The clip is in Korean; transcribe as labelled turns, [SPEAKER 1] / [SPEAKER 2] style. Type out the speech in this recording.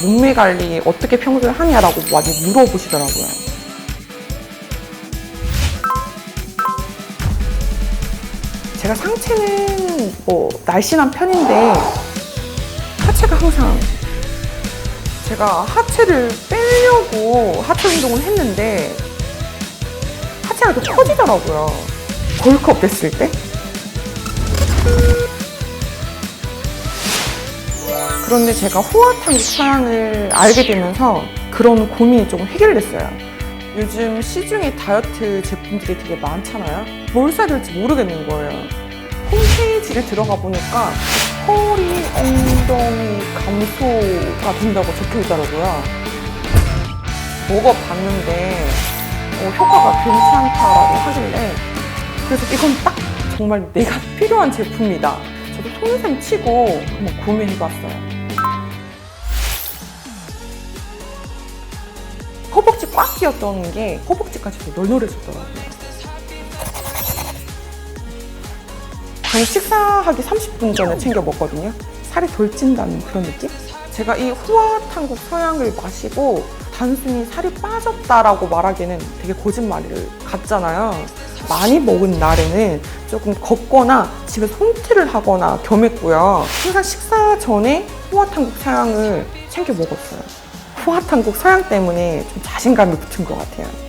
[SPEAKER 1] 몸매 관리 어떻게 평소에 하냐라고 많이 물어보시더라고요. 제가 상체는 뭐 날씬한 편인데 하체가 항상 제가 하체를 빼려고 하체 운동을 했는데 하체가 더 커지더라고요. 벌크업 됐을 때. 그런데 제가 호화탕 사양을 알게 되면서 그런 고민이 조금 해결됐어요. 요즘 시중에 다이어트 제품들이 되게 많잖아요. 뭘 사야 될지 모르겠는 거예요. 홈페이지를 들어가 보니까 허리, 엉덩이 감소가 된다고 적혀 있더라고요. 먹어봤는데 어, 효과가 괜찮다라고 하길래 그래서 이건 딱 정말 내가 필요한 제품이다. 저도 손생 치고 한번 구매해봤어요. 허벅지 꽉 끼었던 게 허벅지까지도 널널해졌더라고요. 저는 식사하기 30분 전에 챙겨 먹거든요. 살이 덜 찐다는 그런 느낌? 제가 이 후아탕국 서양을 마시고 단순히 살이 빠졌다라고 말하기에는 되게 거짓말 같잖아요. 많이 먹은 날에는 조금 걷거나 집에서 홈트를 하거나 겸했고요. 항상 식사 전에 후아탕국 서양을 챙겨 먹었어요. 후아탕국 서양 때문에 좀 자신감이 붙은 것 같아요.